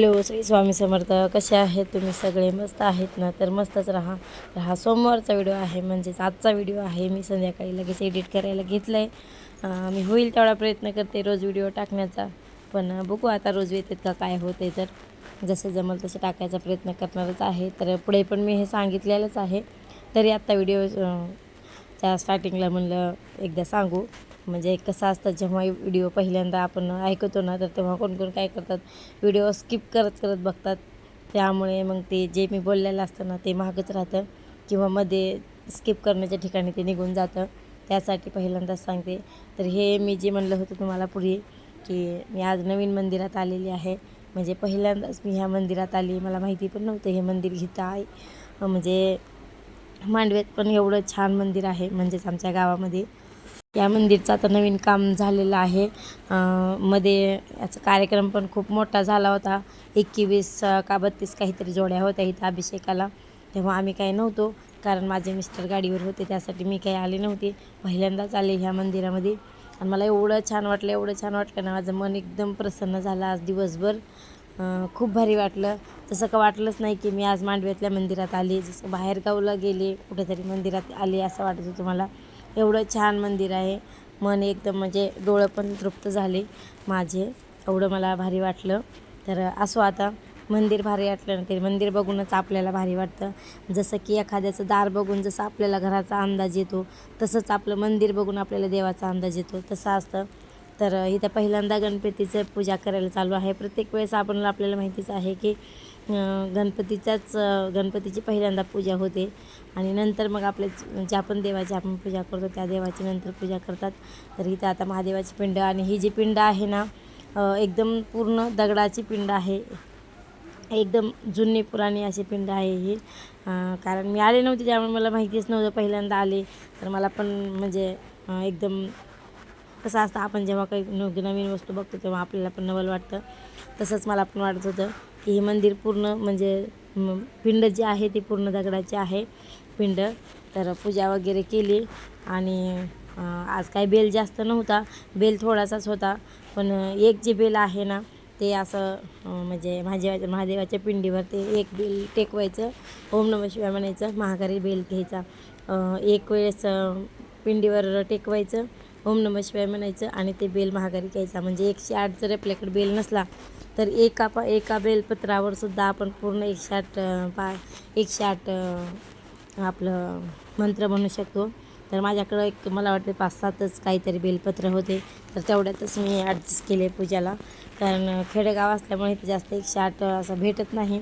Hello Shri Swami Samarth. कसे आहेत तुम्ही सगळे? मस्त आहेत ना? तर मस्तच राहा. तर हा सोमवारचा व्हिडिओ आहे म्हणजेच आजचा व्हिडिओ आहे. मी संध्याकाळी लगेच एडिट करायला घेतलं आहे मी होईल तेवढा प्रयत्न करते रोज व्हिडिओ टाकण्याचा. पण बघू आता रोज येतात का काय होते तर. जसं जमल तसं टाकायचा प्रयत्न करणारच आहे. तर पुढे पण मी हे सांगितलेलंच आहे. तरी आत्ता व्हिडिओ च्या स्टार्टिंगला म्हणलं एकदा सांगू. म्हणजे कसं असतं जेव्हा व्हिडिओ पहिल्यांदा आपण ऐकतो ना तर तेव्हा कोण कोण काय करतात व्हिडिओ स्किप करत करत बघतात. त्यामुळे मग ते जे मी बोललेलं असतं ना ते महागच राहतं किंवा मध्ये स्किप करण्याच्या ठिकाणी ते निघून जातं. त्यासाठी पहिल्यांदाच सांगते. तर हे मी जे म्हणलं होतं तुम्हाला पुढे की मी आज नवीन मंदिरात आलेली आहे. म्हणजे पहिल्यांदाच मी ह्या मंदिरात आली. मला माहिती पण नव्हतं हे मंदिर घेता आहे. म्हणजे मांडव्यात पण एवढं छान मंदिर आहे म्हणजेच आमच्या गावामध्ये. या मंदिरचं आता नवीन काम झालेलं आहे. मध्ये याचा कार्यक्रम पण खूप मोठा झाला होता. एकवीस का बत्तीस काहीतरी जोड्या होत्या इथं अभिषेकाला. तेव्हा आम्ही काही नव्हतो कारण माझे मिस्टर गाडीवर होते त्यासाठी मी काही आले नव्हते. पहिल्यांदाच आले ह्या मंदिरामध्ये. आणि मला एवढं छान वाटलं एवढं छान वाटलं ना माझं मन एकदम प्रसन्न झालं आज दिवसभर. खूप भारी वाटलं. तसं का वाटलंच नाही की मी आज मांडव्यातल्या मंदिरात आले जसं बाहेरगावला गेले कुठेतरी मंदिरात आले असं वाटत होतं मला. एवढं छान मंदिर आहे. मन एकदम म्हणजे डोळं पण तृप्त झाले. माझे एवढं मला भारी वाटलं. तर असो आता मंदिर भारी वाटलं ते मंदिर बघूनच आपल्याला भारी वाटतं. जसं की एखाद्याचं दार बघून जसं आपल्याला घराचा अंदाज येतो तसंच आपलं मंदिर बघून आपल्याला देवाचा अंदाज येतो. तसं असतं. तर इथं पहिल्यांदा गणपतीचं पूजा करायला चालू आहे. प्रत्येक वेळेस आपण आपल्याला माहितीच आहे की गणपतीचाच गणपतीच्याच गणपतीची पहिल्यांदा पूजा होते. आणि नंतर मग आपले ज्या पण देवाची आपण पूजा करतो त्या देवाची नंतर पूजा करतात. तर इथं आता महादेवाची पिंड आणि ही जी पिंड आहे ना एकदम पूर्ण दगडाची पिंड आहे. एकदम जुनी पुराणी अशी पिंड आहे ही. कारण मी आले नव्हते त्यामुळे मला माहितीच नव्हतं पहिल्यांदा आले. तर मला पण म्हणजे एकदम कसं असतं आपण जेव्हा काही न नवीन वस्तू बघतो तेव्हा आपल्याला पण नवल वाटतं. तसंच मला पण वाटत होतं की हे मंदिर पूर्ण म्हणजे पिंड जी आहे ती पूर्ण दगडाची आहे. पिंड. तर पूजा वगैरे केली आणि आज काही बेल जास्त नव्हता. बेल थोडासाच होता. पण एक जे बेल आहे ना ते असं म्हणजे महादेवाच्या महादेवाच्या पिंडीवर ते एक बेल टेकवायचं. ओम नम शिवाय म्हणायचं महागारी बेल घ्यायचा. एक वेळेस पिंडीवर टेकवायचं. ओम नम शिवाय म्हणायचं आणि ते बेल महागारी घ्यायचा. म्हणजे एकशे आठ जर आपल्याकडे बेल नसला तर एका पा एका बेलपत्रावर सुद्धा आपण पूर्ण एकशे आठ पा एकशे आठ आपलं मंत्र म्हणू शकतो. तर माझ्याकडं एक मला वाटते पाच सातच काहीतरी बेलपत्र होते. तर तेवढ्यातच मी ॲडजस्ट केले पूजाला. कारण खेडेगाव असल्यामुळे इथे जास्त एकशे आठ असं भेटत नाही.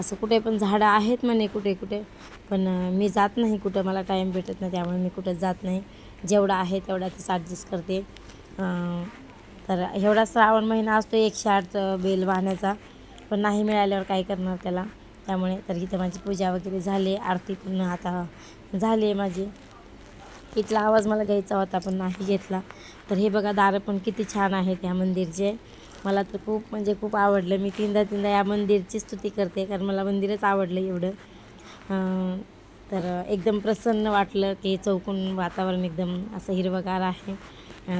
असं कुठे पण झाडं आहेत म्हणे कुठे कुठे. पण मी जात नाही कुठं. मला टाईम भेटत नाही त्यामुळे मी कुठं जात नाही. जेवढं आहे तेवढा तेवढ्यातच ॲडजस्ट करते. तर एवढा श्रावण महिना असतो एकशे आठ बेल वाहण्याचा. पण नाही मिळाल्यावर काय करणार त्याला? त्यामुळे तर इथं माझी पूजा वगैरे झाली आरती पूर्ण आता झाली आहे माझी. इथला आवाज मला घ्यायचा होता पण नाही घेतला. तर हे बघा दारं पण किती छान आहेत या मंदिरचे. मला तर खूप म्हणजे खूप आवडलं. मी तीनदा तीनदा या मंदिरची स्तुती करते कारण मला मंदिरच आवडलं एवढं. तर एकदम प्रसन्न वाटलं की चौकून वातावरण एकदम असं हिरवगार आहे.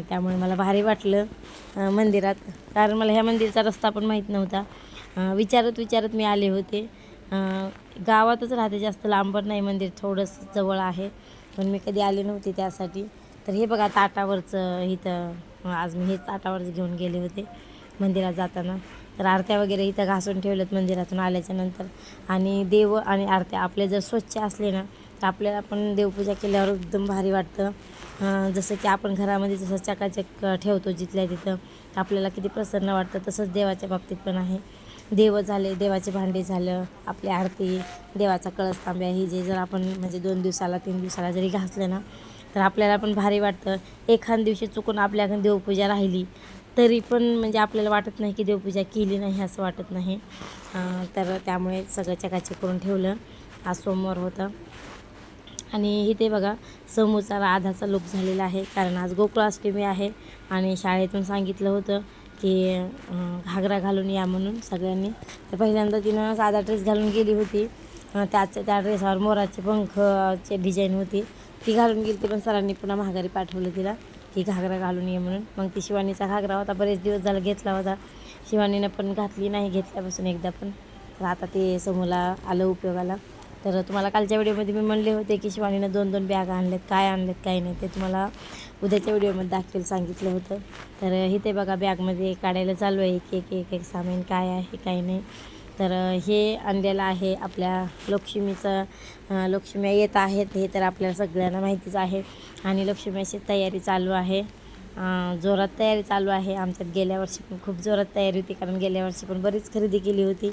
त्यामुळे मला भारी वाटलं मंदिरात. कारण मला ह्या मंदिरचा रस्ता पण माहीत नव्हता. विचारत विचारत मी आले होते. गावातच राहते जास्त लांब नाही. मंदिर थोडंसं जवळ आहे. पण मी कधी आले नव्हते त्यासाठी. तर हे बघा ताटावरचं इथं आज मी हेच ताटावरच घेऊन गेले होते. मंदिरात जाताना. तर आरत्या वगैरे इथं घासून ठेवल्यात मंदिरातून आल्याच्यानंतर. आणि देव आणि आरत्या आपले जर स्वच्छ असले ना तर आपल्याला पण देवपूजा केल्यावर एकदम भारी वाटतं. जसं की आपण घरामध्ये जसं चकाचक ठेवतो जिथल्या तिथं आपल्याला किती प्रसन्न वाटतं तसंच देवाच्या बाबतीत पण आहे. देव झाले देवाचे भांडे झालं आपली आरती देवाचा कळस तांब्या ही जे जर आपण म्हणजे दोन दिवसाला तीन दिवसाला जरी घासलं ना तर आपल्याला पण भारी वाटतं. एखाद दिवशी चुकून आपल्याकडे देवपूजा राहिली तरी पण म्हणजे आपल्याला वाटत नाही की देवपूजा केली नाही असं वाटत नाही. तर त्यामुळे सगळं चकाचक करून ठेवलं. आज सोमवार होतं. आणि इथे बघा समोरचा राधाचा लुक झालेला आहे. कारण आज गोकुळाष्टमी आहे आणि शाळेतून सांगितलं होतं की घागरा घालून या म्हणून सगळ्यांनी. तर पहिल्यांदा तिनं साधा ड्रेस घालून गेली होती. अं, त्या ड्रेसवर मोराचे पंखचे डिझाईन होती. ती घालून गेली ती पण सरांनी पुन्हा महागारी पाठवलं तिला. की घागरा घालून ये म्हणून. मग ती शिवानीचा घागरा होता बरेच दिवस झाला घेतला होता. शिवानीनं पण घातली नाही घेतल्यापासून एकदा पण. तर आता ते समोरला आलं उपयोगाला. तर तुम्हाला कालच्या व्हिडिओमध्ये मी म्हणले होते की शिवानीनं दोन दोन बॅग आणलेत काय आणलेत काय नाही ते तुम्हाला उद्याच्या व्हिडिओमध्ये दाखवेल सांगितलं होतं. तर इथे बघा बॅगमध्ये काढायला चालू आहे. एक एक एक एक सामान काय आहे काय नाही. तर हे आणलेलं आहे आपल्या लक्ष्मीचं लक्ष्म्या येत आहेत. हे तर आपल्याला सगळ्यांना माहितीच आहे. आणि लक्ष्म्याची तयारी चालू आहे. जोरात तयारी चालू आहे. आमच्यात गेल्या वर्षी पण खूप जोरात तयारी होती कारण गेल्या वर्षी पण बरीच खरेदी केली होती.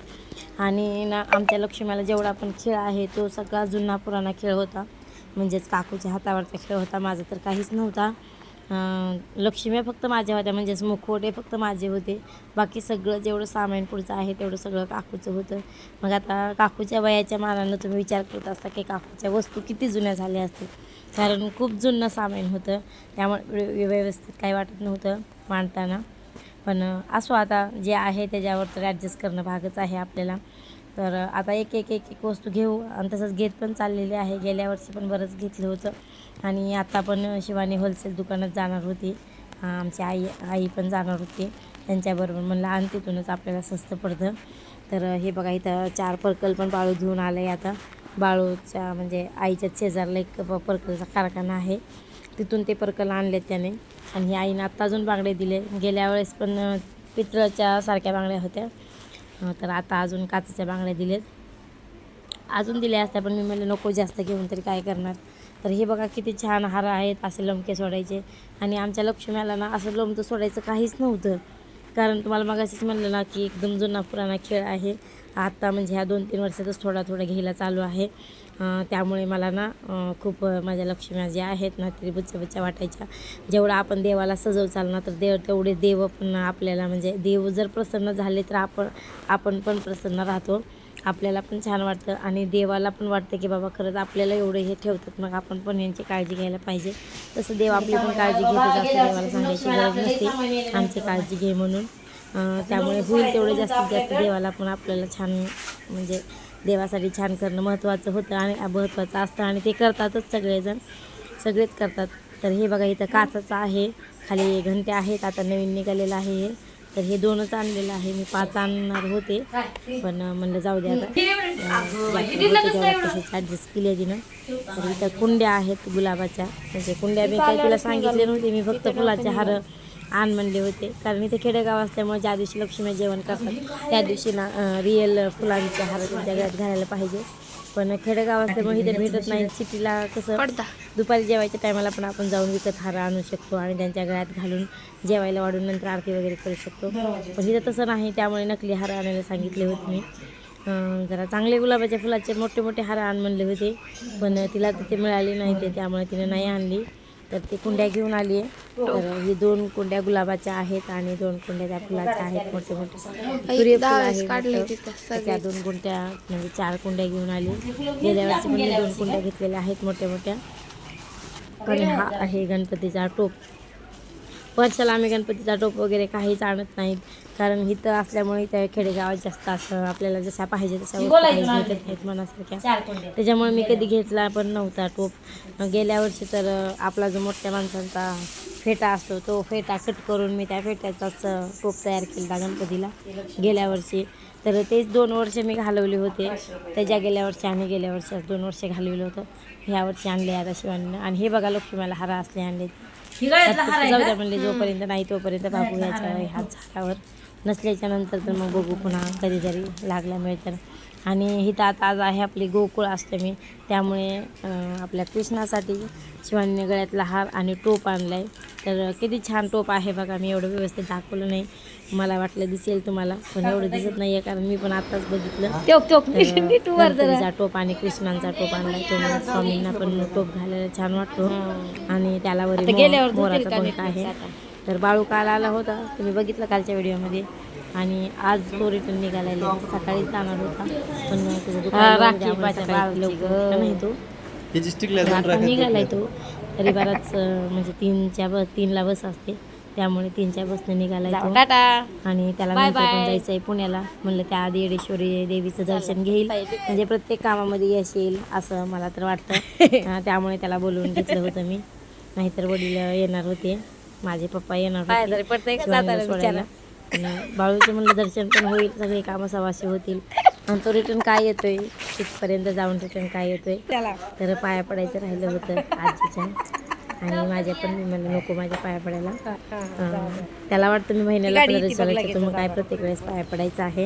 आणि ना आमच्या लक्ष्म्याला जेवढा पण खेळ आहे तो सगळा जुना पुराणा खेळ होता. म्हणजेच काकूच्या हातावरचा खेळ होता. माझा तर काहीच नव्हता. लक्ष्म्या फक्त माझ्या होत्या म्हणजेच मुखवटे फक्त माझे होते. बाकी सगळं जेवढं सामान पुढचं आहे तेवढं सगळं काकूचं होतं. मग आता काकूच्या वयाच्या मानानं तुम्ही विचार करत असता की काकूच्या वस्तू किती जुन्या झाल्या असतील. कारण खूप जुनं सामान होतं. त्यामुळे व्यवस्थित काही वाटत नव्हतं मांडताना. पण असो आता जे आहे त्याच्यावर तर ॲडजस्ट करणं भागच आहे आपल्याला. तर आता एक एक एक एक वस्तू घेऊ. आणि तसंच घेत पण चाललेले आहे. गेल्या वर्षी पण बरंच घेतलं होतं. आणि आता पण शिवानी होलसेल दुकानात जाणार होती. आमची आई आई पण जाणार होती. त्यांच्याबरोबर म्हणलं आणि तिथूनच आपल्याला स्वस्त पडतं. तर हे बघा इथं चार पर्कल पण बाळू घेऊन आलं आहे आता. बाळूच्या म्हणजे आईच्या शेजारला एक प- पर्कलचा कारखाना आहे. तिथून ते पर्कल आणले त्याने. आणि आईनं आत्ता अजून बांगडे दिले. गेल्या वेळेस पण अं, पितळच्या सारख्या बांगड्या होत्या. तर आता अजून काचेच्या बांगड्या दिलेत. अजून दिल्या असत्या पण मी म्हणलं नको जास्त घेऊन तरी काय करणार? तर हे बघा किती छान हार आहेत असे लमके सोडायचे. आणि आमच्या लक्ष्म्याला ना असं लोमतं सोडायचं काहीच नव्हतं. कारण तुम्हाला मग असंच म्हणलं ना की एकदम जुना पुराणा खेळ आहे. आत्ता म्हणजे ह्या दोन तीन वर्षातच थोडा थोडा घ्यायला चालू आहे. त्यामुळे मला ना खूप माझ्या लक्ष्म्या ज्या आहेत ना तरी बुच्च्या वाटायच्या. जेवढं आपण देवाला सजवचाल ना तर देव तेवढे देव पण आपल्याला म्हणजे देव जर प्रसन्न झाले तर आपण आपण पण प्रसन्न राहतो. आपल्याला पण छान वाटतं आणि देवाला पण वाटतं की बाबा खरंच आपल्याला एवढे हे ठेवतात. मग आपण पण यांची काळजी घ्यायला पाहिजे. तसं देव आपली पण काळजी घेतच जास्त देवाला सांगायची गरज नसते. आमची काळजी घे म्हणून. त्यामुळे होईल तेवढं जास्तीत जास्त देवाला पण आपल्याला छान म्हणजे देवासाठी छान करणं महत्त्वाचं होतं आणि महत्त्वाचं असतं आणि ते करतातच सगळेजण. सगळेच करतात. तर हे बघा इथं काचाचं आहे. खाली घंटे आहेत. आता नवीन निघालेलं आहे हे. तर हे दोनच आणलेलं आहे. मी पाच आणणार होते. पण म्हणलं जाऊ द्या आता. ॲडजस्ट केली आहे तिनं. तर इथं कुंड्या आहेत गुलाबाच्या. म्हणजे कुंड्या मी काही तुला सांगितले नव्हते. मी फक्त फुलाचे हार आण म्हणले होते. कारण इथे खेडेगाव असल्यामुळे ज्या दिवशी लक्ष्मी जेवण करतात त्या दिवशी ना रिअल फुलांचे हार त्यांच्या गळ्यात घालायला पाहिजे. पण खेडेगाव असल्यामुळे इथे भेटत नाही. सिटीला कसं दुपारी जेवायच्या टायमाला पण आपण जाऊन विकत हार आणू शकतो आणि त्यांच्या गळ्यात घालून जेवायला वाढून नंतर आरती वगैरे करू शकतो. पण इथं तसं नाही. त्यामुळे नकली हार आणायला सांगितले होते मी. जरा चांगले गुलाबाच्या फुलाचे मोठे मोठे हार आण म्हणले होते. पण तिला तिथे मिळाले नाही ते त्यामुळे तिने नाही आणली. तर ती कुंड्या घेऊन आली आहे. तर ही दोन कुंड्या गुलाबाच्या आहेत आणि दोन कुंड्या त्या फुलाच्या आहेत. मोठे मोठे सूर्यफूल आहे त्या दोन कुंड्या म्हणजे चार कुंड्या घेऊन आली. गेल्या वर्षी पण मी दोन कुंड्या घेतलेल्या आहेत मोठ्या मोठ्या. आणि हा आहे गणपतीचा टोप. वर्षाला आम्ही गणपतीचा टोप वगैरे काहीच आणत नाहीत. कारण इथं असल्यामुळे इथं खेडेगावात जास्त असं आपल्याला जशा पाहिजे भेटत नाहीत मनासारख्या. त्याच्यामुळे मी कधी घेतला पण नव्हता टोप. गेल्या वर्षी तर आपला जो मोठ्या माणसांचा फेटा असतो तो फेटा कट करून मी त्या फेट्याचाच टोप तयार केला गणपतीला गेल्या वर्षी. तर तेच दोन वर्ष मी घालवले होते. त्याच्या गेल्या वर्षी आणि गेल्या वर्षी दोन वर्ष घालवलं होतं. ह्या वर्षी आणले आता शिवानीनं. आणि हे बघा लक्ष्मीला हारा असले आणले तात्पुरतं जाऊ द्या म्हणले जोपर्यंत नाही तोपर्यंत बाबू याच्या ह्या झाडावर नसल्याच्या नंतर तर मग बघू पुन्हा कधीतरी लागला मिळतं आणि आता आज आहे आपली गोकुळ अष्टमी. त्यामुळे आपल्या कृष्णासाठी शिवानीने गळ्यातला हार आणि टोप आणला आहे तर किती छान टोप आहे बघा मी एवढं व्यवस्थित दाखवलं नाही. मला वाटलं दिसेल तुम्हाला पण एवढं दिसत नाही आहे कारण मी पण आताच बघितलं. टोप आणि कृष्णांचा टोप आणला तो मला स्वामींना पण टोप घालायला छान वाटतो. आणि त्याला वरी मोराचा पंख आहे. तर बाळू काल आला होता. तुम्ही बघितलं कालच्या व्हिडिओमध्ये? आणि आज तो रिटर्न निघालेला सकाळीच जाणार होता. पण तुझं दुकान लवकर नाही तो. निघालाय तो. तरी बराच म्हणजे तीनच्या बस तीनला बस असते. त्यामुळे तीनच्या बसने निघालाय तो. आणि त्याला पण जायचं आहे पुण्याला. म्हणलं त्या आधी येडेश्वरी देवीचं दर्शन घेईल. म्हणजे प्रत्येक कामामध्ये यश येईल असं मला तर वाटतं. त्यामुळे त्याला बोलवून घेतलं होतं मी. नाहीतर वडील येणार होते. माझे पप्पा येणार होते. सोडायला आणि बाळूचं म्हणलं दर्शन पण होईल सगळे कामं सवाशी होतील. आणि तो रिटर्न काय येतोय? तिथपर्यंत जाऊन रिटर्न काय येतोय? तर पाया पडायचं राहिलं होतं आजीच्या. आणि माझ्या पण मी म्हणलं नको माझ्या पाया पडायला. त्याला वाटतं मी महिन्याला चालायचं तर मग काय प्रत्येक वेळेस पाया पडायचं आहे.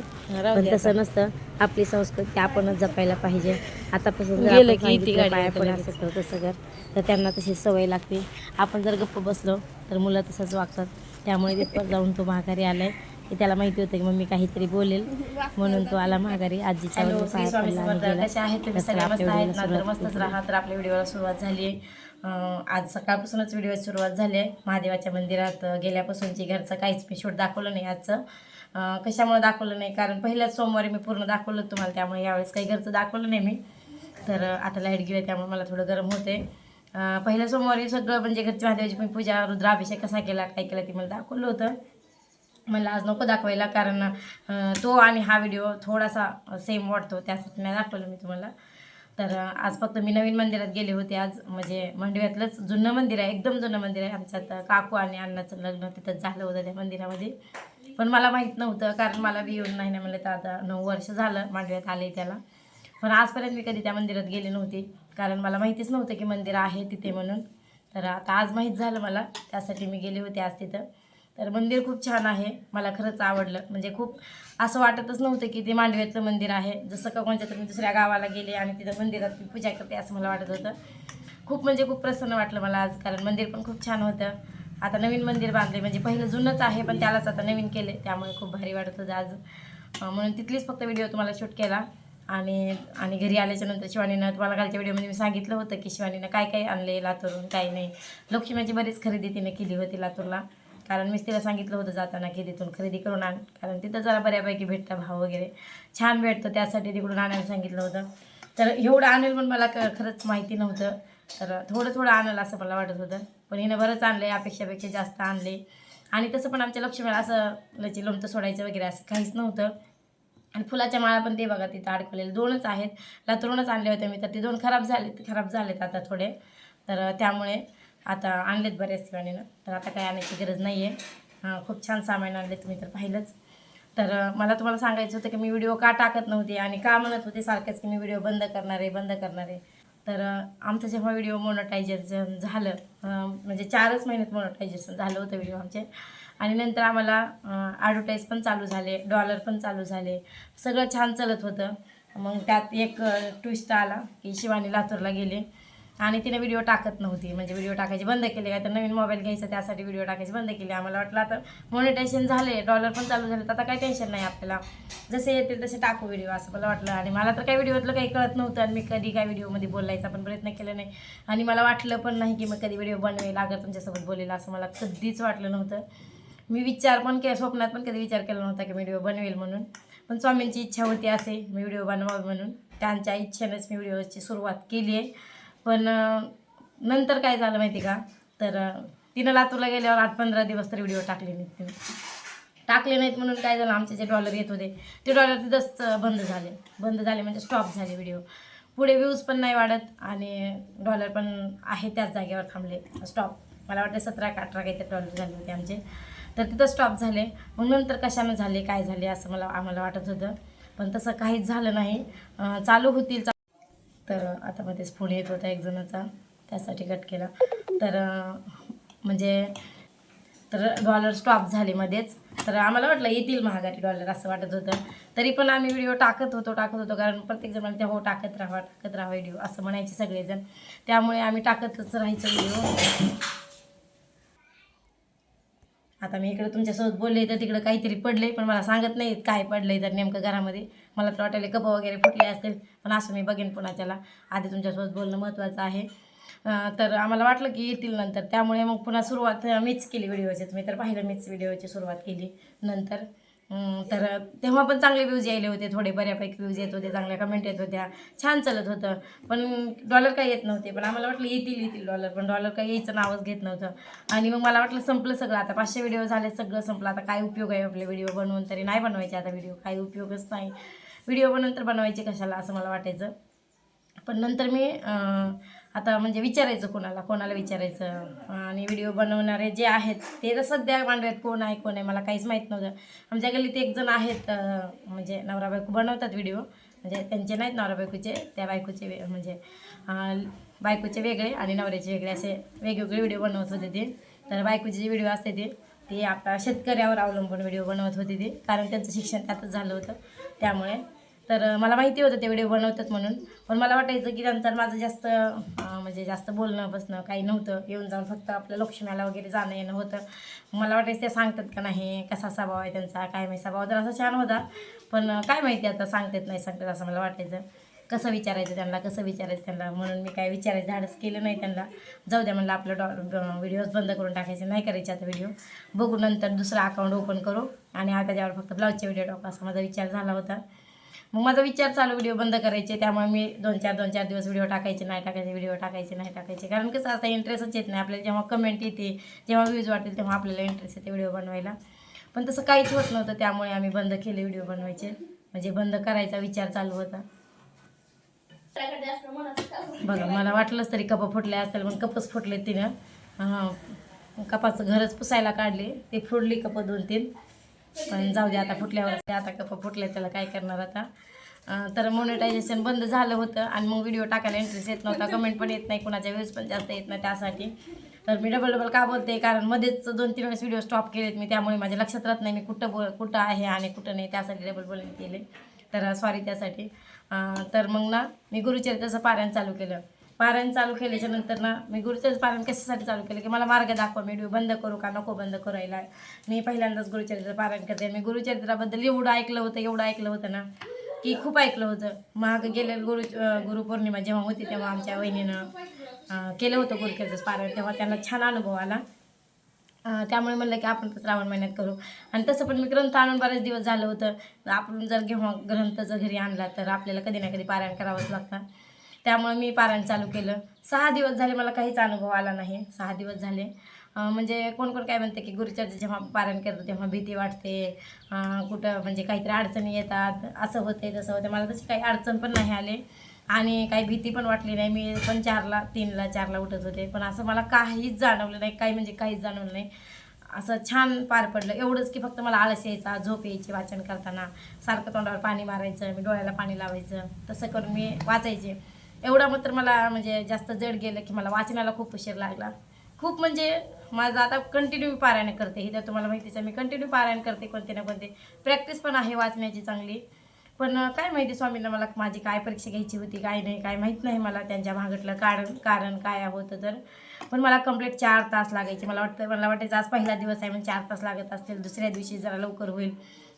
पण तसं नसतं. आपली संस्कृती आपणच जपायला पाहिजे. आतापासून पाया आता पड लगेच. असं कर तसं कर तर त्यांना तशी सवय लागते. आपण जर गप्प बसलो तर मुलं तसंच वागतात. त्यामुळे तिथपर जाऊन तो माघारी आलाय. की त्याला माहिती होतं की मम्मी काहीतरी बोलेल. म्हणून तो आला माघारी. आजीच्या. कशा आहेत तुम्ही? तर मस्त आहेत ना? मस्तच. राहा. तर आपल्या व्हिडिओला सुरुवात झाली. आहे आज सकाळपासूनच व्हिडिओची सुरुवात झाली आहे. महादेवाच्या मंदिरात गेल्यापासूनची घरचं काहीच मी शूट दाखवलं नाही आजचं. कशामुळे दाखवलं नाही? कारण पहिल्याच सोमवारी मी पूर्ण दाखवलं तुम्हाला. त्यामुळे यावेळेस काही घरचं दाखवलं नाही मी. तर आता लाइट गेली त्यामुळे मला थोडं गरम होते पहिल्या सोमवारी सगळं म्हणजे घरची महादेवाची पण पूजा रुद्राभिषेक कसा केला काय केला ते मला दाखवलं होतं. मला आज नको दाखवायला कारण तो आणि हा व्हिडिओ थोडासा सेम वाटतो त्यासाठी नाही दाखवलं मी तुम्हाला. तर आज फक्त मी नवीन मंदिरात गेले होते आज म्हणजे मंडव्यातलंच जुनं मंदिर आहे एकदम जुनं मंदिर आहे. आमच्यात काकू आणि अण्णाचं लग्न तिथंच झालं होतं त्या मंदिरामध्ये. पण मला माहीत नव्हतं कारण मला बी येऊन नाही ना म्हणलं तर आता नऊ वर्ष झालं मांडव्यात आले त्याला. पण आजपर्यंत मी कधी त्या मंदिरात गेले नव्हते. कारण मला माहितीच नव्हतं की मंदिर आहे तिथे म्हणून. तर आता आज माहीत झालं मला त्यासाठी मी गेले होते आज तिथं. तर मंदिर खूप छान आहे मला खरंच आवडलं. म्हणजे खूप असं वाटतच नव्हतं की ते मांडव्यातलं मंदिर आहे. जसं का कोणत्या तरी मी दुसऱ्या गावाला गेले आणि तिथं मंदिरात मी पूजा करते असं मला वाटत होतं. खूप म्हणजे खूप प्रसन्न वाटलं मला आज कारण मंदिर पण खूप छान होतं. आता नवीन मंदिर बांधले म्हणजे पहिलं जुनंच आहे पण त्यालाच आता नवीन केले त्यामुळे खूप भारी वाटत होतं आज. म्हणून तिथलीच फक्त व्हिडिओ तुम्हाला शूट केला. आणि आणि घरी आल्याच्यानंतर शिवानीनं तुम्हाला कालच्या व्हिडिओमध्ये मी सांगितलं होतं की शिवानीनं काय काय आणले लातूरून काय नाही. लक्ष्मीची बरीच खरेदी तिने केली होती लातूरला. कारण मीच तिला सांगितलं होतं जाताना की तिथून खरेदी करून आण. कारण तिथं जरा बऱ्यापैकी भेटतं भाव वगैरे. छान भेटतं त्यासाठी तिकडून आणायला सांगितलं होतं. तर एवढं आणेल पण मला क खरंच माहिती नव्हतं. तर थोडं थोडं आणलं असं मला वाटत होतं. पण हिनं बरंच आणलं अपेक्षापेक्षा जास्त आणले आणि तसं पण आमच्या लक्ष्मीला असं लची लोमतं सोडायचं वगैरे असं काहीच नव्हतं. आणि फुलाच्या माळा पण ते बघा तिथं अडकलेले दोनच आहेत. लातूरूनच आणले होते मी तर ते दोन खराब झालेत खराब झालेत आता थोडे. तर त्यामुळे आता आणलेत बऱ्याच ठिकाणीनं तर आता काही आणायची गरज नाही आहे खूप छान सामान आणले तुम्ही तर पाहिलंच. तर मला तुम्हाला सांगायचं होतं की मी व्हिडिओ का टाकत नव्हते आणि का म्हणत होते सारखेच की मी व्हिडिओ बंद करणार आहे बंद करणार आहे. तर आमचं जेव्हा व्हिडिओ मोनोटायझेशन झालं म्हणजे चारच महिन्यात मोनोटायझेशन झालं होतं व्हिडिओ आमचे. आणि नंतर आम्हाला ॲडव्हर्टाईज पण चालू झाले डॉलर पण चालू झाले सगळं छान चालत होतं. मग त्यात एक ट्विस्ट आला की शिवानी लातूरला गेले. आणि तिने व्हिडिओ टाकत नव्हती. म्हणजे व्हिडिओ टाकायचे बंद केले. काय तर नवीन मोबाईल घ्यायचा त्यासाठी व्हिडिओ टाकायचे बंद केले. आम्हाला वाटलं आता मोनिटेशन झाले डॉलर पण चालू झाले. तर आता काही टेन्शन नाही आपल्याला. जसे येतील तसे टाकू व्हिडिओ असं मला वाटलं. आणि मला तर काही व्हिडिओतलं काही कळत नव्हतं. आणि मी कधी काय व्हिडिओमध्ये बोलायचा पण प्रयत्न केला नाही. आणि मला वाटलं पण नाही की मग कधी व्हिडिओ बनवेल. लागत तुमच्यासोबत बोलेल असं मला कधीच वाटलं नव्हतं. मी विचार पण के स्वप्नात पण कधी विचार केला नव्हता की व्हिडिओ बनवेल म्हणून. पण स्वामींची इच्छा होती असे मी व्हिडिओ बनवावे म्हणून. त्यांच्या इच्छेनेच मी व्हिडिओची सुरुवात केली आहे. पण नंतर काय झालं माहिती का? तर तिनं लातूरला गेल्यावर आठ पंधरा दिवस तर व्हिडिओ टाकले नाहीत तिने. टाकले नाहीत म्हणून काय झालं? आमचे जे डॉलर येत होते ते डॉलर तिथंच बंद झाले. बंद झाले म्हणजे स्टॉप झाले व्हिडिओ. पुढे व्ह्यूज पण नाही वाढत आणि डॉलर पण आहे त्याच जागेवर थांबले. स्टॉप. मला वाटतं सतरा का अठरा काहीतरी डॉलर झाले होते आमचे. तर तिथं स्टॉप झाले. मग नंतर कशानं झाले काय झाले असं मला आम्हाला वाटत होतं. पण तसं काहीच झालं नाही. चालू होतील तर आता मध्येच फोन येत होता एक जणाचा त्यासाठी कट केला. तर म्हणजे तर डॉलर स्टॉप झाले मध्येच. तर आम्हाला वाटलं येतील महागारी डॉलर असं वाटत होतं. तरी पण आम्ही व्हिडिओ टाकत होतो टाकत होतो. कारण प्रत्येकजण म्हणते हो टाकत राहा टाकत राहा व्हिडिओ असं म्हणायचे सगळेजण. त्यामुळे आम्ही टाकतच राहायचं व्हिडिओ आता मी इकडे तुमच्यासोबत बोलले तर तिकडं काहीतरी पडले पण मला सांगत नाहीत काय पडलंय तर नेमकं घरामध्ये. मला तर वाटायला कप वगैरे फुटले असतील पण असं मी बघेन पुन्हा त्याला आधी तुमच्यासोबत बोलणं महत्त्वाचं आहे. तर आम्हाला वाटलं की येतील नंतर. त्यामुळे मग पुन्हा सुरुवात मीच केली व्हिडिओची. तुम्ही तर पाहिलं मीच व्हिडिओची सुरुवात केली नंतर. तर तेव्हा पण चांगले व्ह्यूज यायले होते थोडे बऱ्यापैकी व्ह्यूज येत होते चांगल्या कमेंट येत होत्या छान चालत होतं. पण डॉलर काही येत नव्हते पण आम्हाला वाटलं येतील येतील डॉलर पण डॉलर काही यायचं नावच घेत नव्हतं. आणि मग मला वाटलं संपलं सगळं आता पाचशे व्हिडिओ झाले सगळं संपलं आता काय उपयोग आहे आपले व्हिडिओ बनवून तरी? नाही बनवायचे आता व्हिडिओ काही उपयोगच नाही. व्हिडिओ बनवून तर बनवायचे कशाला असं मला वाटायचं. पण नंतर मी आता म्हणजे विचारायचं कोणाला कोणाला विचारायचं? आणि व्हिडिओ बनवणारे जे आहेत ते तर सध्या मांडव्यात कोण आहे कोण आहे मला काहीच माहीत नव्हतं. आमच्या गल्लीत एक जण आहेत म्हणजे नवरा बायको बनवतात व्हिडिओ म्हणजे त्यांचे नाहीत नवरा बायकोचे त्या बायकोचे वे- म्हणजे बायकोचे वेगळे आणि नवऱ्याचे वेगळे असे वेगवेगळे व्हिडिओ बनवत होते ते. तर बायकोचे जे व्हिडिओ असते ते ते आपल्या शेतकऱ्यावर अवलंबून व्हिडिओ बनवत होते ते. कारण त्यांचं शिक्षण त्यातच झालं होतं. त्यामुळे तर मला माहिती होतं ते व्हिडिओ बनवतात म्हणून. पण मला वाटायचं की नंतर माझं जास्त म्हणजे जास्त बोलणं बसणं काही नव्हतं. येऊन जाऊन फक्त आपलं लक्ष्म्याला वगैरे जाणं येणं होतं. मला वाटायचं ते सांगतात का नाही कसा स्वभाव आहे त्यांचा काय माहिती. स्वभाव तर असा छान होता. पण काय माहिती आता सांगतात नाही सांगतात असं मला वाटायचं. कसं विचारायचं त्यांना कसं विचारायचं त्यांना? म्हणून मी काय विचारायचं धाडस केलं नाही त्यांना. जाऊ द्या म्हणलं आपलं डॉ व्हिडिओज बंद करून टाकायचे. नाही करायचे आता व्हिडिओ बघू नंतर दुसरा अकाउंट ओपन करू. आणि आता त्याच्यावर फक्त ब्लाऊजचे व्हिडिओ टाकू असा माझा विचार झाला होता. मग माझा विचार चालू व्हिडिओ बंद करायचे. त्यामुळे मी दोन चार दोन चार दिवस व्हिडिओ टाकायचे नाही टाकायचे व्हिडिओ टाकायचे नाही टाकायचे. कारण कसं आता इंटरेस्टच येत नाही. आपल्याला जेव्हा कमेंट येते जेव्हा व्ह्यूज वाटेल तेव्हा आपल्याला इंटरेस्ट येते व्हिडिओ बनवायला. पण तसं काहीच होत नव्हतं. त्यामुळे आम्ही बंद केले व्हिडिओ बनवायचे. म्हणजे बंद करायचा विचार चालू होता. बघा मला वाटलंच तरी कप फुटले असतील पण कपच फुटले तिनं. कपाचं घरच पुसायला काढले. ते फुडली कप दोन तीन पण जाऊ दे आता फुटल्यावर आता कप फुटले त्याला काय करणार आता? तर मोनिटायझेशन बंद झालं होतं आणि मग व्हिडिओ टाकायला इंटरेस्ट येत नव्हता कमेंट पण येत नाही कुणाच्या व्ह्यूज पण जास्त येत नाही त्यासाठी. तर मी डबल डबल का बोलते? कारण मध्येच दोन तीन वेळेस व्हिडिओ स्टॉप केलेत मी त्यामुळे माझ्या लक्षात राहत नाही मी कुठं बोल कुठं आहे आणि कुठं नाही त्यासाठी डबल बोलणे केले. तर सॉरी त्यासाठी. तर मग ना मी गुरुचरित्राचं पारायण चालू केलं. पारायण चालू केल्याच्यानंतर ना मी गुरुचरित्र पारायण कशासाठी चालू केलं? की मला मार्ग दाखवा मी व्हिडिओ बंद करू का? नको बंद करायला मी पहिल्यांदाच गुरुचरित्र पारायण करते. मी गुरुचरित्राबद्दल एवढं ऐकलं होतं एवढं ऐकलं होतं ना की खूप ऐकलं होतं. माग गेलेलं गुरु गुरुपौर्णिमा जेव्हा होती तेव्हा आमच्या वहिनीनं केलं होतं गुरुचरित्र पारायण. तेव्हा त्यांना छान अनुभव आला. त्यामुळे म्हणलं की आपण पण श्रावण महिन्यात करू. आणि तसं पण मी ग्रंथ आणून बरेच दिवस झालं होतं. आपण जर घेऊन ग्रंथ जर घरी आणला तर आपल्याला कधी ना कधी पारायण करावंच लागतं. त्यामुळे मी पारायण चालू केलं. सहा दिवस झाले मला काहीच अनुभव आला नाही. सहा दिवस झाले. म्हणजे कोण कोण काय म्हणते की गुरुच्या जेव्हा पारायण करतो तेव्हा भीती वाटते. कुठं म्हणजे काहीतरी अडचणी येतात. असं होते तसं होते मला तशी काही अडचण पण नाही आले. आणि काही भीती पण वाटली नाही. मी पण चारला तीनला चारला उठत होते. पण असं मला काहीच जाणवलं नाही. काही म्हणजे काहीच जाणवलं नाही. असं छान पार पडलं. एवढंच की फक्त मला आळस यायचा झोप यायची वाचन करताना. सारखं तोंडावर पाणी मारायचं मी डोळ्याला पाणी लावायचं. तसं करून मी वाचायचे. एवढा मात्र मला म्हणजे जास्त जड गेलं की मला वाचनाला खूप उशीर लागला. खूप म्हणजे माझं आता कंटिन्यू पारायण करते. ही तर तुम्हाला माहितीच आहे. मी कंटिन्यू पारायण करते कोणते ना कोणते. प्रॅक्टिस पण आहे वाचण्याची चांगली. पण काय माहिती स्वामींना मला माझी काय परीक्षा घ्यायची होती काय नाही काय माहीत नाही मला त्यांच्या मागटलं कारण कारण काय होतं तर. पण मला कंप्लीट चार तास लागायचे. मला वाटतं मला वाटायचं आज पहिला दिवस आहे म्हणजे चार तास लागत असतील. दुसऱ्या दिवशी जरा लवकर होईल.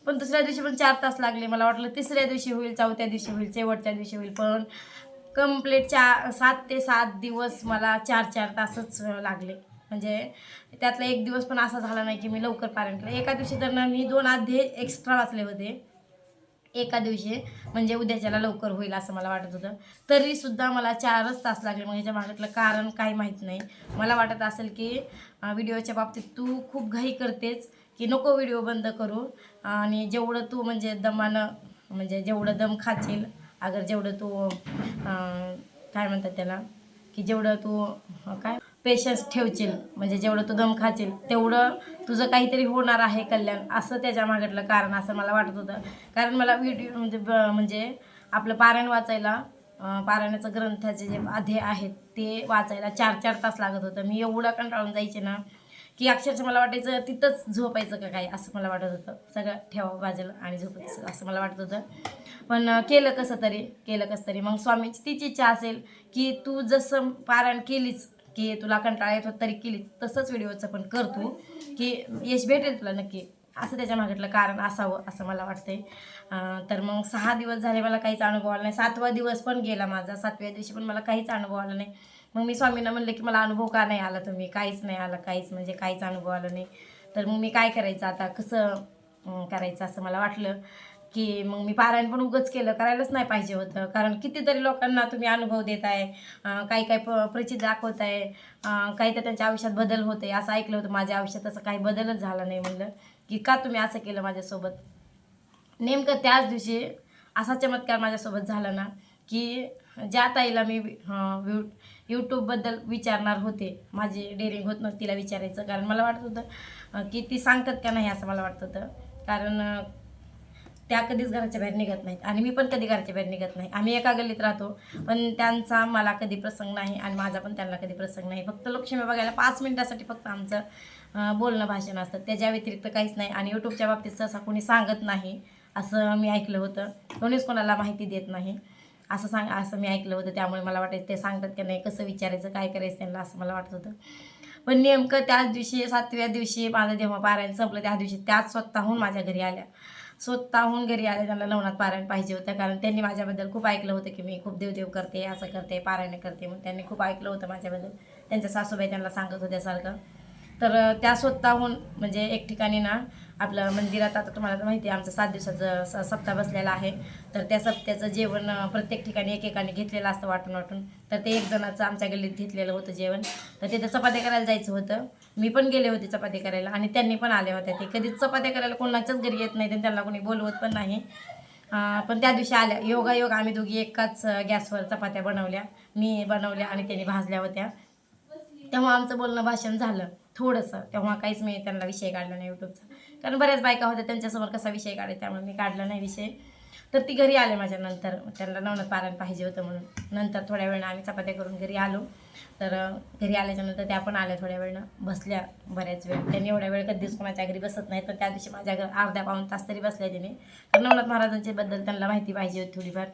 पण दुसऱ्या दिवशी पण चार तास लागले. मला वाटलं तिसऱ्या दिवशी होईल चौथ्या दिवशी होईल शेवटच्या दिवशी होईल. पण कंप्लीट चार सात ते सात दिवस मला चार चार तासच लागले. म्हणजे त्यातला एक दिवस पण असा झाला नाही की मी लवकर पारायण केलं. एका दिवशी तर ना मी दोन अध्याय एक्स्ट्रा वाचले होते. एका दिवशी म्हणजे उद्याच्याला लवकर होईल असं मला वाटत होतं. तरीसुद्धा मला चारच तास लागले मग ह्याच्या मागितलं कारण काही माहीत नाही. मला वाटत असेल की व्हिडिओच्या बाबतीत तू खूप घाई करतेच की नको व्हिडिओ बंद करू. आणि जेवढं तू म्हणजे दमानं म्हणजे जेवढं दम खाचेल अगर जेवढं तू काय म्हणतात त्याला की जेवढं तू काय? पेशन्स ठेवशील म्हणजे जेवढं तू दम खाशील तेवढं तुझं काहीतरी होणार आहे कल्याण असं त्याच्या मागटलं कारण असं मला वाटत होतं. कारण मला व्हिडिओ म्हणजे म्हणजे आपलं पारायण वाचायला पारायणाचं ग्रंथाचे जे अध्याय आहेत ते वाचायला चार चार तास लागत होतं. मी एवढं कंटाळून जायचे ना की अक्षरशः मला वाटायचं तिथंच झोपायचं का काय? असं मला वाटत होतं. सगळं ठेवावं बाजूला आणि झोपायचं असं मला वाटत होतं. पण केलं कसं तरी केलं कसं तरी. मग स्वामीची तीच इच्छा असेल की तू जसं पारायण केलीच की तुला कंटाळा येत होत तरी केलीच तसंच व्हिडिओचं पण कर तू की यश भेटेल तुला नक्की. असं त्याच्या मागितलं कारण असावं असं मला वाटतंय. तर मग सहा दिवस झाले मला काहीच अनुभव आला नाही. सातवा दिवस पण गेला माझा. सातव्या दिवशी पण मला काहीच अनुभव आला नाही. मग मी स्वामींना म्हणलं की मला अनुभव का नाही आला तुम्ही? काहीच नाही आला काहीच म्हणजे काहीच अनुभव आला नाही. तर मग मी काय करायचं आता? कसं करायचं असं मला वाटलं की मग मी पारायण पण उगच केलं. करायलाच नाही पाहिजे होतं. कारण कितीतरी लोकांना तुम्ही अनुभव देत आहे काही काही प प्रचित दाखवत आहे काही तर त्यांच्या आयुष्यात बदल होते असं ऐकलं होतं माझ्या आयुष्यात. असं काही बदलच झाला नाही म्हणलं. की का तुम्ही असं केलं माझ्यासोबत? नेमकं त्याच दिवशी असा चमत्कार माझ्यासोबत झाला ना की ज्या ताईला मी अं, यूट्यूबबद्दल विचारणार होते माझी डेअरिंग होत नव्हती तिला विचारायचं. कारण मला वाटत होतं की ती सांगतात का नाही असं मला वाटत होतं. कारण त्या कधीच घराच्या बाहेर निघत नाहीत. आणि मी पण कधी घराच्या बाहेर निघत नाही. आम्ही एका गल्लीत राहतो पण त्यांचा मला कधी प्रसंग नाही आणि माझा पण त्यांना कधी प्रसंग नाही. फक्त लक्ष्मी बघायला पाच मिनिटासाठी फक्त आमचं बोलणं भाषण असतं. त्याच्या व्यतिरिक्त काहीच नाही. आणि यूट्यूबच्या बाबतीत सहसा कोणी सांगत नाही असं मी ऐकलं होतं. कोणीच कोणाला माहिती देत नाही. असं सांग असं मी ऐकलं होतं. त्यामुळे मला वाटायचं ते सांगतात की नाही कसं विचारायचं काय करायचं त्यांना असं मला वाटत होतं. पण नेमकं त्याच दिवशी सातव्या दिवशी माझं जेव्हा पारायण संपलं त्या दिवशी त्याच स्वतःहून माझ्या घरी आल्या. स्वतःहून घरी आल्या त्यांना लवणात पारायण पाहिजे होतं. कारण त्यांनी माझ्याबद्दल खूप ऐकलं होतं की मी खूप देवदेव करते असं करते पारायण करते मग त्यांनी खूप ऐकलं होतं माझ्याबद्दल. त्यांच्या सासूबाई त्यांना सांगत होत्यासारखं तर त्या स्वतःहून म्हणजे एक ठिकाणी ना आपलं मंदिरात आता तुम्हाला माहिती आहे आमचं सात दिवसाचं स सप्ताह बसलेला आहे. तर त्या सप्त्याचं जेवण प्रत्येक ठिकाणी एकेकाने घेतलेलं असतं वाटून वाटून. तर ते एक जणाचं आमच्या गल्लीत घेतलेलं होतं जेवण. तर तिथं चपात्या करायला जायचं होतं. मी पण गेले होते चपाती करायला आणि त्यांनी पण आले होते ते कधीच चपात्या करायला कोणाच्याच घरी येत नाही त्यांना कोणी बोलवत पण नाही. पण त्या दिवशी आल्या. योगा योग आम्ही दोघी एकाच गॅसवर चपात्या बनवल्या. मी बनवल्या आणि त्यांनी भाजल्या होत्या. तेव्हा आमचं बोलणं भाषण झालं थोडंसं. तेव्हा काहीच मी त्यांना विषय काढला नाही यूट्यूबचा. कारण बऱ्याच बायका होत्या त्यांच्यासमोर कसा विषय काढायचा त्यामुळे मी काढला नाही विषय. तर ती घरी आले माझ्या नंतर त्यांना नवनाथ पारायण पाहिजे होतं म्हणून. नंतर थोड्या वेळानं आम्ही चपात्या करून घरी आलो. तर घरी आल्याच्यानंतर त्या पण आल्या थोड्या वेळनं. बसल्या बऱ्याच वेळ. त्यांनी एवढ्या वेळ कधीच कोणाच्या घरी बसत नाही तर त्या दिवशी माझ्या घर अर्ध्या पाऊन तास तरी बसल्या तिने. तर नवनाथ महाराजांच्या बद्दल त्यांना माहिती पाहिजे होती थोडीफार.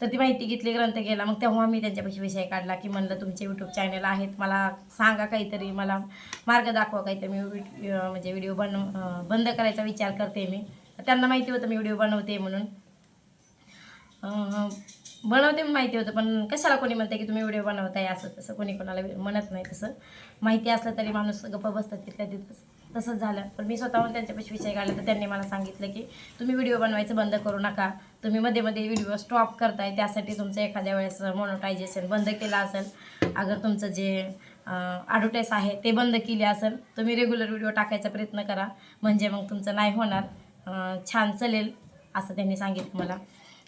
तर ती माहिती घेतली ग्रंथ गेला. मग तेव्हा मी त्यांच्यापाशी विषय काढला की म्हणलं तुमचे यूट्यूब चॅनल आहेत. मला सांगा काहीतरी. मला मार्ग दाखवा काहीतरी. मी म्हणजे व्हिडिओ बनव बंद करायचा विचार करते मी. तर त्यांना माहिती होतं मी व्हिडिओ बनवते म्हणून. बनवते माहिती होतं पण कशाला कोणी म्हणते की तुम्ही व्हिडिओ बनवताय असं तसं कोणी कोणाला म्हणत नाही तसं. माहिती असलं तरी माणूस गप्प बसतात तिथल्या तिथंच तसंच झालं. पण मी स्वतःहून त्यांच्यापाशी विषय काढला तर त्यांनी मला सांगितलं की तुम्ही व्हिडिओ बनवायचं बंद करू नका. तुम्ही मध्ये मध्ये व्हिडिओ स्टॉप करताय त्यासाठी तुमचं एखाद्या वेळेस मोनोटायझेशन बंद केलं असेल. अगर तुमचं जे ॲडव्हर्टाईज आहे ते बंद केली असेल तुम्ही रेग्युलर व्हिडिओ टाकायचा प्रयत्न करा. म्हणजे मग तुमचं नाही होणार. छान चालेल असं त्यांनी सांगितलं मला.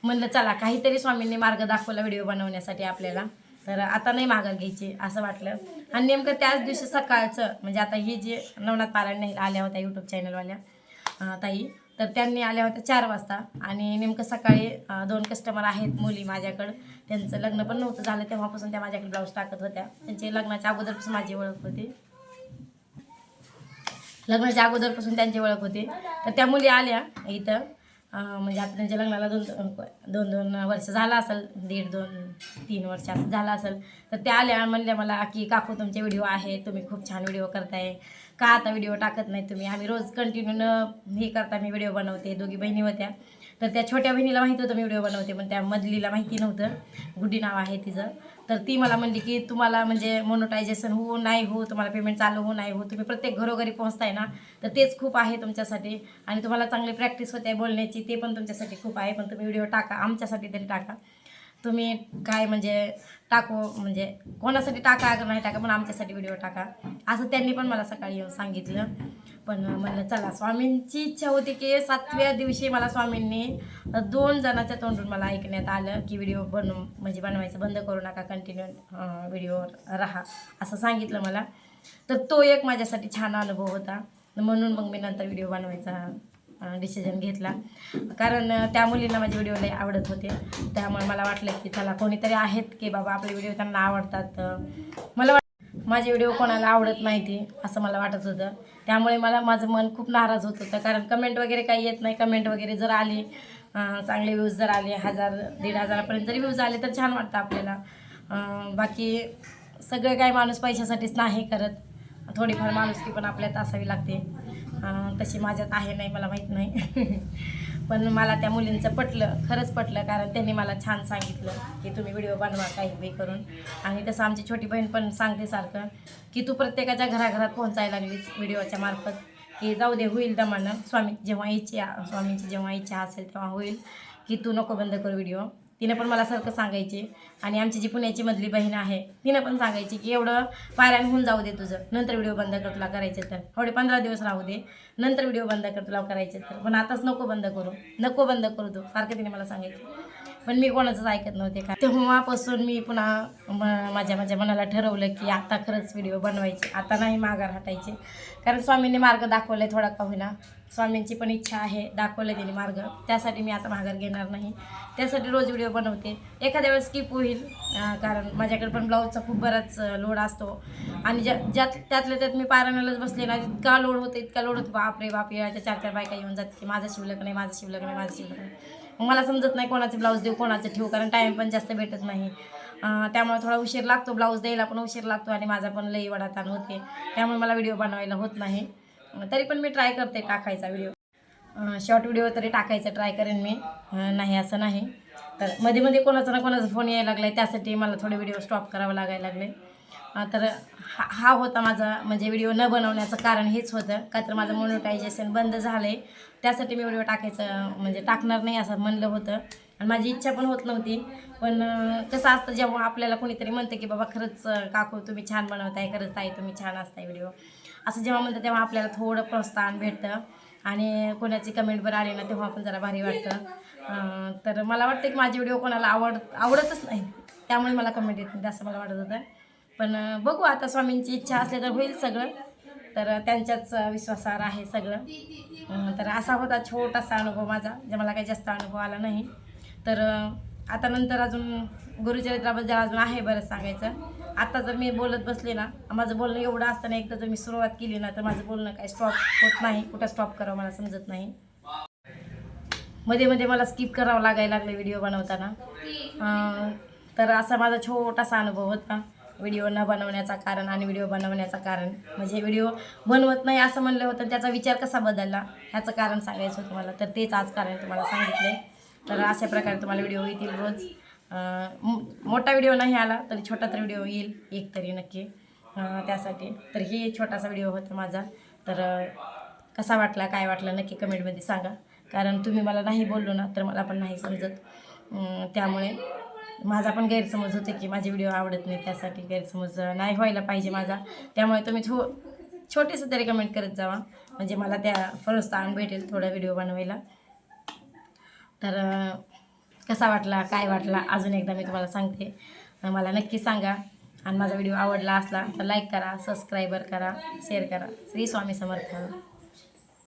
म्हणलं चला काहीतरी स्वामींनी मार्ग दाखवला व्हिडिओ बनवण्यासाठी आपल्याला. तर आता नाही मागं घ्यायची असं वाटलं. आणि नेमकं त्याच दिवशी सकाळचं म्हणजे आता ही जी नवनाथ पारायण नाही आल्या होत्या यूट्यूब चॅनलवाल्या ताई. तर त्यांनी आल्या होत्या चार वाजता. आणि नेमकं सकाळी दोन कस्टमर आहेत मुली माझ्याकडं. त्यांचं लग्न पण नव्हतं झालं तेव्हापासून त्या माझ्याकडे ब्लाऊज टाकत होत्या. त्यांची लग्नाच्या अगोदरपासून माझी ओळख होती. लग्नाच्या अगोदरपासून त्यांची ओळख होती. तर त्या मुली आल्या इथं. म्हणजे आता त्यांच्या लग्नाला दोन दोन दोन वर्ष झालं असेल दीड दोन तीन वर्ष असं झालं असेल. तर त्या आल्या म्हणल्या मला की काकू तुमचे व्हिडिओ आहे तुम्ही खूप छान व्हिडिओ करताय. का आता व्हिडिओ टाकत नाही तुम्ही? आम्ही रोज कंटिन्यू न हे करता मी व्हिडिओ बनवते दोघी बहिणी होत्या. तर त्या छोट्या बहिणीला माहिती होतं मी व्हिडिओ बनवते पण त्या मधलीला माहिती नव्हतं. गुड्डी नाव आहे तिचं. तर ती मला म्हणली की तुम्हाला म्हणजे मोनोटायझेशन हो नाही हो तुम्हाला पेमेंट चालू हो नाही हो तुम्ही प्रत्येक घरोघरी पोहोचताय ना तर तेच खूप आहे तुमच्यासाठी. आणि तुम्हाला चांगली प्रॅक्टिस होते बोलण्याची ते पण तुमच्यासाठी खूप आहे पण तुम्ही व्हिडिओ टाका आमच्यासाठी तरी टाका. तुम्ही काय म्हणजे टाकू म्हणजे कोणासाठी टाका का नाही टाका पण आमच्यासाठी व्हिडिओ टाका. असं त्यांनी पण मला सकाळी येऊन सांगितलं. पण म्हणलं चला स्वामींची इच्छा होती की सातव्या दिवशी मला स्वामींनी दोन जणाच्या तोंडून मला ऐकण्यात आलं की व्हिडिओ बनवू म्हणजे बनवायचं बंद करू नका कंटिन्यू व्हिडिओवर राहा असं सांगितलं मला. तर तो एक माझ्यासाठी छान अनुभव होता. म्हणून मग मी नंतर व्हिडिओ बनवायचा डिसिजन घेतला. कारण त्या मुलींना माझे व्हिडिओ लई आवडत होते. त्यामुळे मला वाटलं की चला कोणीतरी आहेत की बाबा आपले व्हिडिओ त्यांना आवडतात. मला माझे व्हिडिओ कोणाला आवडत नाही ते असं मला वाटत होतं. त्यामुळे मला माझं मन खूप नाराज होत होतं. कारण कमेंट वगैरे काही येत नाही. कमेंट वगैरे जर आले चांगले व्ह्यूज जर आले हजार दीड हजारापर्यंत जरी व्ह्यूज आले तर छान वाटतं आपल्याला. बाकी सगळं काही माणूस पैशासाठीच नाही करत. थोडीफार माणुसकी पण आपल्यात असावी लागते. तशी माझ्यात आहे नाही मला माहीत नाही. पण मला त्या मुलींचं पटलं खरंच पटलं कारण त्यांनी मला छान सांगितलं की तुम्ही व्हिडिओ बनवा काही बी करून. आणि तसं आमची छोटी बहीण पण सांगते सारखं की तू प्रत्येकाच्या घराघरात पोहोचायला लागलीस व्हिडिओच्या मार्फत की जाऊ दे होईल दमानं. स्वामी जेव्हा इच्छा स्वामींची जेव्हा इच्छा असेल तेव्हा होईल की तू नको बंद कर व्हिडिओ तिनं पण मला सारखं सांगायची. आणि आमची जी पुण्याची मधली बहीण आहे तिनं पण सांगायची की एवढं पारायण होऊन जाऊ दे तुझं. नंतर व्हिडिओ बंद कर तुला करायचे तर. थोडे पंधरा दिवस राहू दे. नंतर व्हिडिओ बंद कर तुला करायचे तर. पण आताच नको बंद करू. नको बंद करू तू. सारखं तिने मला सांगायची. पण मी कोणाचंच ऐकत नव्हते का तेव्हापासून मी पुन्हा म माझ्या माझ्या मनाला ठरवलं की आता खरंच व्हिडिओ बनवायचे. आता नाही माघार हटायचे. कारण स्वामींनी मार्ग दाखवला आहे थोडा का होईना. स्वामींची पण इच्छा आहे दाखवले त्यांनी मार्ग. त्यासाठी मी आता माघार घेणार नाही. त्यासाठी रोज व्हिडिओ बनवते. एखाद्या वेळेस स्किप होईल कारण माझ्याकडे पण ब्लाऊजचा खूप बराच लोड असतो. आणि ज्या ज्यात त्यातल्या त्यात मी पारायणालाच बसले ना इतका लोड होतो इतका लोड होतो. बापरे बापरे याच्या चार चार बायका येऊन जाते की माझं शिवलं नाही माझं शिवलं नाही माझं शिवलं नाही. मग मला समजत नाही कोणाचे ब्लाऊज देऊ कोणाचं ठेवू कारण टाईम पण जास्त भेटत नाही. त्यामुळे थोडा उशीर लागतो ब्लाऊज द्यायला पण उशीर लागतो आणि माझा पण लई वडाताण होते. त्यामुळे मला व्हिडिओ बनवायला होत नाही. तरी पण मी ट्राय करते टाकायचा व्हिडिओ शॉर्ट व्हिडिओ तरी टाकायचा ट्राय करेन मी. नाही असं नाही. तर मध्ये मध्ये कोणाचा ना कोणाचा फोन यायला लागला आहे त्यासाठी मला थोडे व्हिडिओ स्टॉप करावं लागायला लागले. तर हा हा होता माझा म्हणजे व्हिडिओ न बनवण्याचं कारण हेच होतं. का तर माझं मोनोटायझेशन बंद झालं आहे त्यासाठी मी व्हिडिओ टाकायचं म्हणजे टाकणार नाही असं म्हणलं होतं. आणि माझी इच्छा पण होत नव्हती. पण कसं असतं जेव्हा आपल्याला कोणीतरी म्हणतं की बाबा खरंच काकू तुम्ही छान बनवताय खरंच ताई तुम्ही छान असताय व्हिडिओ असं जेव्हा म्हणतं तेव्हा आपल्याला थोडं प्रोत्साहन भेटतं. आणि कोणाची कमेंट बरं आली ना तेव्हा आपण जरा भारी वाटतं. तर मला वाटतं की माझे व्हिडिओ कोणाला आवड आवडतच नाही. त्यामुळे मला कमेंट येत नाही असं मला वाटत होतं. पण बघू आता स्वामींची इच्छा असली तर होईल सगळं. तर त्यांच्याच विश्वासावर आहे सगळं. तर असा होता छोटासा अनुभव माझा जे मला काही जास्त अनुभव आला नाही. तर आता नंतर अजून गुरुचरित्राबद्दल अजून आहे बरं सांगायचं. आता जर मी बोलत बसले ना माझं बोलणं एवढं असताना एकदा जर मी सुरुवात केली ना तर माझं बोलणं काय स्टॉप होत नाही कुठं स्टॉप करावं मला समजत नाही. मध्ये मध्ये मला स्किप करावं लागायला लागलं व्हिडिओ बनवताना. तर असा माझा छोटासा अनुभव होता. व्हिडिओ न बनवण्याचा कारण आणि व्हिडिओ बनवण्याचा कारण. म्हणजे व्हिडिओ बनवत नाही असं म्हणलं होतं त्याचा विचार कसा बदलला? ह्याचं कारण सांगायचं होतं मला तर तेच आज कारण तुम्हाला सांगितलं तर अशा प्रकारे तुम्हाला व्हिडिओ येतील रोज. मोठा व्हिडिओ नाही आला तरी छोटा तर व्हिडिओ येईल एक तरी नक्की. त्यासाठी. तर हे छोटासा व्हिडिओ होता माझा. तर कसा वाटला काय वाटला नक्की कमेंटमध्ये सांगा. कारण तुम्ही मला नाही बोललो ना तर मला पण नाही समजत. त्यामुळे माझा पण गैरसमज होते की माझे व्हिडिओ आवडत नाही त्यासाठी गैरसमज नाही व्हायला पाहिजे माझा. त्यामुळे तुम्ही थो छोटेसं तरी कमेंट करत जावा. म्हणजे मला त्या प्रोत्साहन भेटेल थोडा व्हिडिओ बनवायला. तर कसा वाटला काय वाटला अजून एकदा मी तुम्हाला सांगते. मला नक्की सांगा. आणि माझा व्हिडिओ आवडला असला तर लाईक करा सबस्क्राईबर करा शेअर करा. श्री स्वामी समर्थ.